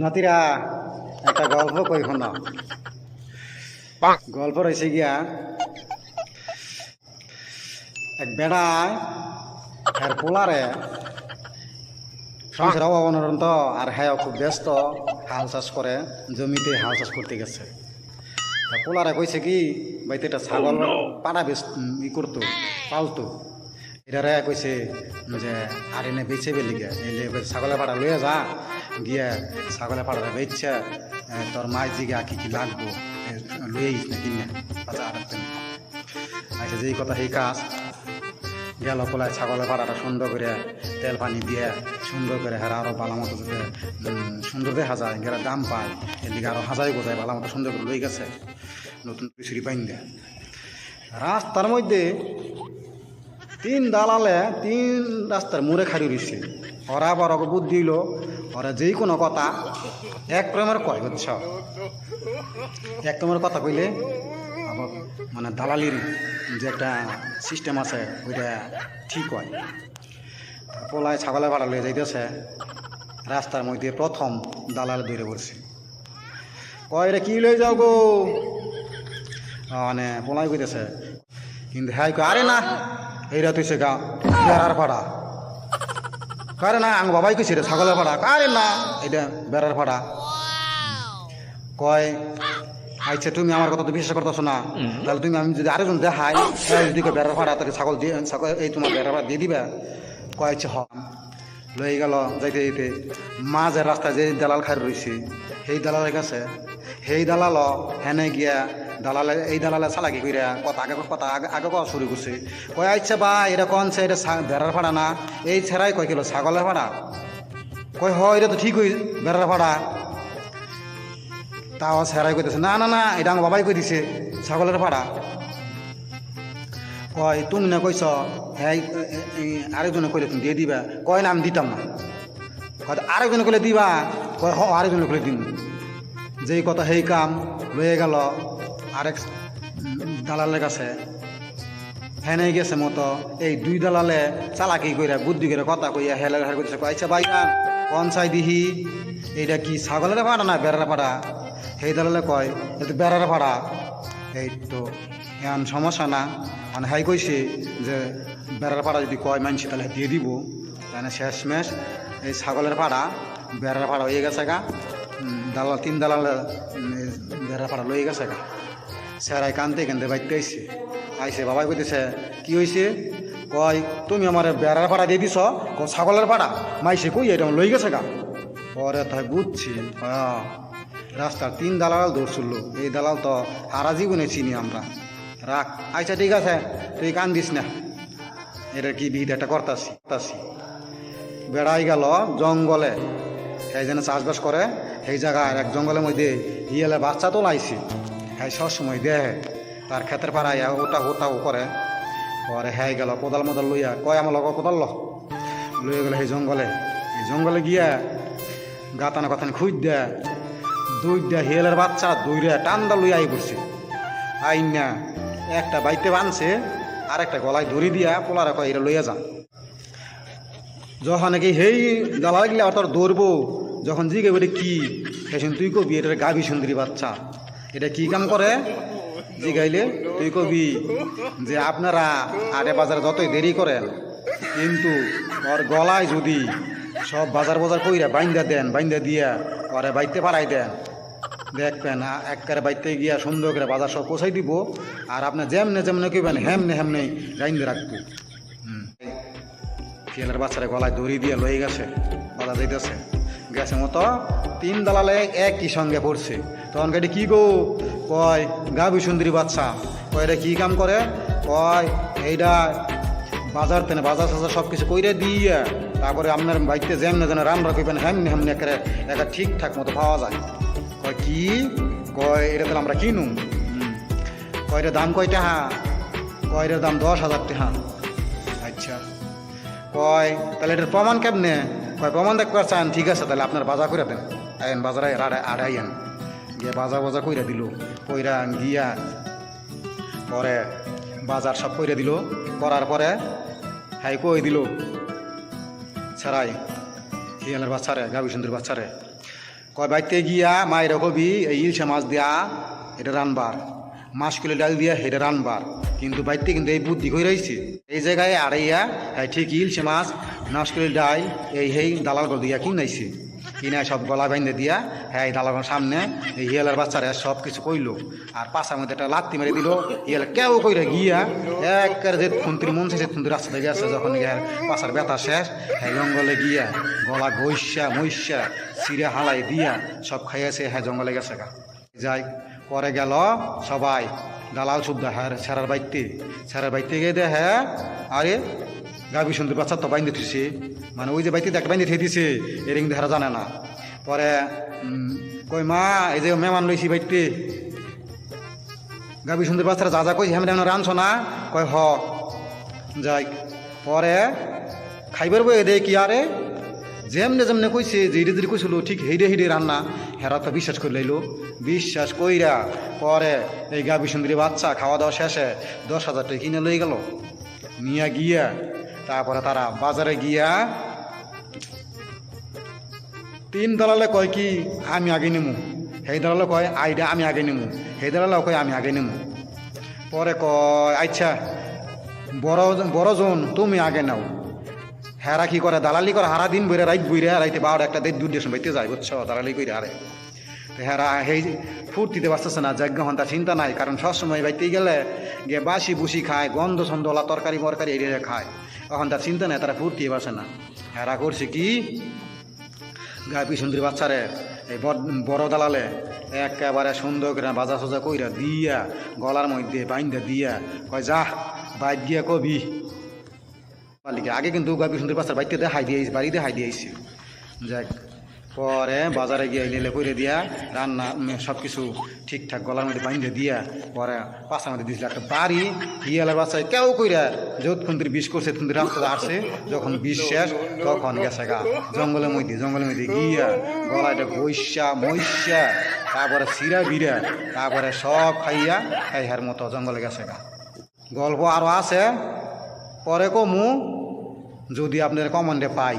নাতিরা একটা গল্প কই শোনা। গল্প রয়েছে গিয়া এক বেড়ায় আর পোলারে সংসার আর হ্যাঁ খুব ব্যস্ত হাল চাষ করে জমিতে হাল চাষ করতে গেছে। তা পোলারে কইছে কি বাইতে একটা ছাগল পাড়া বেশ ই করতো পালতো। এটারে কইছে যে আর এনে বেচে বেলি গে এলে ছাগলের পাড়া লইয়া যা। গিয়া ছাগলে পাড়া বেচছে তোর মাই জিগা কি কি লাগবো এ, লইয়া না কিনে আচ্ছা যেই কথা সেই কাজ। গেল পোলায় ছাগলের পাড়াটা সুন্দর করে তেল পানি দিয়ে সুন্দর করে হেরা আরও ভালো মতো সুন্দর দেখা যায় গেলে দাম পায়। এদিকে আরও হাজাই বোঝায় ভালো মতো সুন্দর করে লই গেছে নতুন পিছুরি পাইন দেয়। রাস্তার মধ্যে তিন দালালে তিন রাস্তার মোড়ে খাড়ি রয়েছে ওরা আবার বুদ্ধি ওরা যেই কোনো কথা এক প্রেমের কয়, বুঝছ? এক প্রেমের কথা কইলে মানে দালালির যে একটা সিস্টেম আছে, ওইটা ঠিক হয়। পোলায় ছাগলের ভাড়া লয়ে যাইতেছে, রাস্তার মধ্যে প্রথম দালাল দৌড়ে পড়ছে। কয় রে, কি লয়ে যাও গো? মানে পোলায় কইতেছে, কিন্তু হ্যাঁ আরে না এইটা তুইছে গা ভাড়া। কারে না আং বাবাই কইছে রে ছাগলের ভাড়া কারে না এটা বেড়ার ভাড়া কয় আচ্ছা তুমি আমার কথা তো বিশ্বাস করতেছো না। তাহলে তুমি আমি যদি আরেকজন দেখাই যদি কয় বেড়ার ভাড়া তাকে ছাগল দিয়ে ছাগল এই তোমার বেড়ার ভাড়া দিয়ে দিবে। কয় আচ্ছা হ। লই গেল যাইতে যাইতে মাঝে রাস্তায় যে দালাল খাই রয়েছে সেই দালালের কাছে সেই দালাল হেনে গিয়া দালালে, এই দালালে চালাকি কইরা কথা আগে কথা আগে আগে কথা শুরু করছে। কয় আচ্ছা বা এটা কোন সে এটা বেড়ার ভাড়া না? এই ছেড়াই কয় কিলো? ছাগলের ভাড়া? কয় হ এটা তো ঠিক হই বেড়ার ভাড়া। তাও সেরাই কইতেছে, না না না, এটা আমার বাবাই দিছে, ছাগলের ভাড়া। কয়, তুমি না কইছ হ্যাঁ আরেকজনে কইলে তুমি দিয়ে দিবা। কয়, না, আমি দিতাম না। কয়, আরেকজনে কইলে দিবা? কয়, হ, আরেকজনে কইলে দিম। যেই কথা সেই কাম লয়ে গেল। আরেক দালালের কাছে। হেনে গেছে মতো। এই দুই দালালে চালাকি কইরা, বুদ্ধি করে কথা কইয়া হেলে হেলে করতেছে কইছে ভাইয়া কোন চাই দিহি? এইটা কি ছাগলের ভাড়া না বেড়ার ভাড়া? সেই দালালে কয় এটা বেড়ার ভাড়া। এই তো এমন সমস্যা না। মানে হাই কইছে যে, বেড়ার ভাড়া যদি কয় মানছি, তাহলে দিয়ে দিব। তাহলে শেষমেশ এই ছাগলের ভাড়া, বেড়ার ভাড়া হয়ে গেছে গা। দালাল, তিন দালালে বেড়ার ভাড়া লয়ে গেছে গা। স্যারাই কানতে কানতে বাইতে আইসে আইসে বাবাই কইতেছে, কি হয়েছে কয়, তুমি আমার বেড়ার পাড়া দিয়ে দিছ ক ছাগলের পাড়া? মাইসে কই, এটা লই গেছে গা? পরে তাই বুঝছি হ্যাঁ রাস্তার তিন দালাল ধরছিল এই দালাল তো সারা জীবনে চিনি আমরা। রাখ আচ্ছা ঠিক আছে, তুই কান দিস না। এটা কি বিহিত একটা করতাছি করতাছি। বেড়াই গেল জঙ্গলে। এই যেন চাষবাস করে, সেই জায়গায় এক জঙ্গলের মধ্যে ইয়েলে বাচ্চা তো লাইছে। হ্যাঁ সবসময় দেহে তার ক্ষেতের পাড়ায় ওটা ওটাও করে। পরে হ্যাঁ গেল কোদাল মোদাল লইয়া, কয় আমার লগ কোদাল ল? লইয়া গেল সেই জঙ্গলে। এই জঙ্গলে গিয়া গাতানা কথান খুঁজ দেয় দুই দেয়া হিয়েলের বাচ্চা দৌড়ে টান্দা লইয়া আই পড়ছে। আইন না, একটা বাইতে বানছে আর একটা গলায় ধরি দিয়া পোলারে কয় এটা লইয়া যান যখন নাকি হেই দালাল গিলা তোর দৌড়বো, যখন জিগে বলে, কি? সেসন তুই কবি এটা গাভি সুন্দরী বাচ্চা। এটা কি কাম করে? জিগাইলে, তুই কবি যে আপনারা আটে বাজারে যতই দেরি করেন, কিন্তু ওর গলায় যদি সব বাজার বাজার কইরা বাইন্দা দেন, বাইন্দা দিয়া ওরে বাইতে পারাই দেন। দেখবেন একবারে বাইতে গিয়া সুন্দর করে বাজার সব পৌঁছাই দিব, আর আপনার যেমনে যেমনে কইবেন, হেমনে হেমনে গাইন্দে রাখব। শিয়ালের বাচ্চারা গলায় দড়ি দিয়ে লয়ে গেছে বাধা যাইতেছে। গেছে মতো তিন দালালে একই সঙ্গে পড়ছে। তখন গাড়ি কি গো? কয়, গাবি সুন্দরী বাচ্চা। কয়, এটা কি কাম করে? কয় এইটা বাজার তেনে, বাজার সাজার সব কিছু কইরে দিয়ে, তারপরে আপনার বাড়িতে যেমনে যেন রাম রাখবেন হেমনি হেমনি একেবারে একটা ঠিকঠাক মতো পাওয়া যায়। কয়, কি? কয়, এটা তাহলে আমরা কিনুম। কয় দাম কয় টাকা কয় দাম দশ হাজার টাকা আচ্ছা। কয়, তাহলে এটার প্রমাণ কেমনে? কয়, প্রমাণ দেখতে চান, ঠিক আছে, তাহলে আপনার বাজার করে দেন। বাজারে আড়াই আন গিয়ে বাজার বাজার কইরা দিল, কইরা গিয়া পরে বাজার সব কইরা দিল, করার পরে হাই কই দিল, ছাড়াই, হিয়ালের বাচ্চারে গাবি সুন্দর বাচ্চারে। কয়, বাইতে গিয়া মায়ের কবি, এই ইলশা মাছ দিয়া এটা রানবার। মাছ কিলো ডাল দিয়া হেটা রানবার। কিন্তু বাইতে কিন্তু এই বুদ্ধি করে রয়েছে এই জায়গায় আড়াইয়া ঠিক ইলশে মাছ মাছ কিলো ডাল, এই হেই দালাল দিয়া কিনাইছে। কিনা সব গলা বাইন্দে দিয়া হ্যাঁ এই দালালের সামনে হিয়ালের বাচ্চারা সব কিছু কইলো। আর পাশার মধ্যে একটা লাত্তি মেরে দিল। হিয়ালে কেউ কইরা গিয়া একের যে খুন্তির মন সে খুন্তির রাস্তা থেকে যখন গিয়া পাশার ব্যথা শেষ। হ্যাঁ জঙ্গলে গিয়া গলা গৈসা মৈশা চিরা হালাই দিয়া সব খাইয়াছে। হ্যাঁ জঙ্গলে গেছে গা। যাই, পরে গেল সবাই। দালাল সুদ্ধা হ্যাঁ স্যারের বাইতে। স্যারের বাইতে গিয়ে দে হ্যাঁ আরে গাবি সুন্দর বাচ্চা তো বাইন্দে থুইছে। মানে ওই যে বাইতে দেখ, বাইন্দে থে দিছে এরিং দেহারা জানে না। পরে কই মা, এই যে মেহমান লইছি বাইতে। গাবি সুন্দর বাচ্চারা যা যা কইছে হ্যাঁ রানছ না? কয়, হ। যাই। পরে, খাইবার বই দে কি আরে? যেমনে যেমনে কইছে যেইটা যেটা কইছিল, ঠিক হেইডে হেইডে রান্না। হেরা তো বিশ্বাস করে লাইলো। বিশ্বাস কইরা, পরে এই গাবি সুন্দরী বাচ্চা খাওয়া দাওয়া শেষে দশ হাজার টাকা কিনে লই গেল। নিয়ে গিয়া তারপরে তারা বাজারে গিয়া তিন দালালে কয় কি, আমি আগে নেমু। সেই দালালে কয়, আইডা, আমি আগে নেমু। সেই দালালে কয়, আমি আগে নেমু। পরে কয় আচ্ছা বড় বড়জন তুমি আগে নাও। হেরা কি করে, দালালি করে, হারা দিন বইরে রাইত বইরে রাইতে বারোটা একটা দেড় দুটো বাইতে যায়, বুঝছ? দালালি করে হারে। হেরা সেই ফুর্তিতে বাঁচতেছে না, যজ্ঞ হন, তার চিন্তা নাই, কারণ সবসময় বাইতে গেলে গিয়ে বাসি বুসি খায়, গন্ধ ছন্দলা তরকারি, মরকারি এড়িয়ে খায়। তখন তার চিন্তা নাই, তারা ফুর্তি বাসে না। হেরা করছে কি? গায়ে সুন্দরী বাচ্চারে, এই বড়- বড় দালালে একেবারে সুন্দর করে বাজা সোজা কইরা দিয়া, গলার মধ্যে বাইন্দা দিয়া কয়, যা, বাইর দিয়া কবি। পালিকে আগে কিন্তু গাবি সুন্দর বাচ্চার বাইতে দেখাই দিয়েছি বাড়িতে হাই দিয়েছি। যাক পরে বাজারে গিয়ে নিলে করে দিয়া রান্না সব কিছু ঠিকঠাক গলার মধ্যে বাইন্দে দিয়া পরে পাশার মধ্যে দিয়েছিল একটা বাড়ি হিয়ালের বাচ্চায় কেউ কইরা যত খুন্দির বিষ করছে তুন্দির রাস্তা আসছে যখন বিষ শেষ, তখন গেছে গা, জঙ্গলের মধ্যে জঙ্গলের মধ্যে গিয়া গলাটা গৈসা মৈশা তারপরে সিরা বিরা, তারপরে সব খাইয়া খাইহার মতো জঙ্গলে গেছে গা। গল্প আরও আছে। পরে কমু, যদি আপনার কমান্ডে পাই।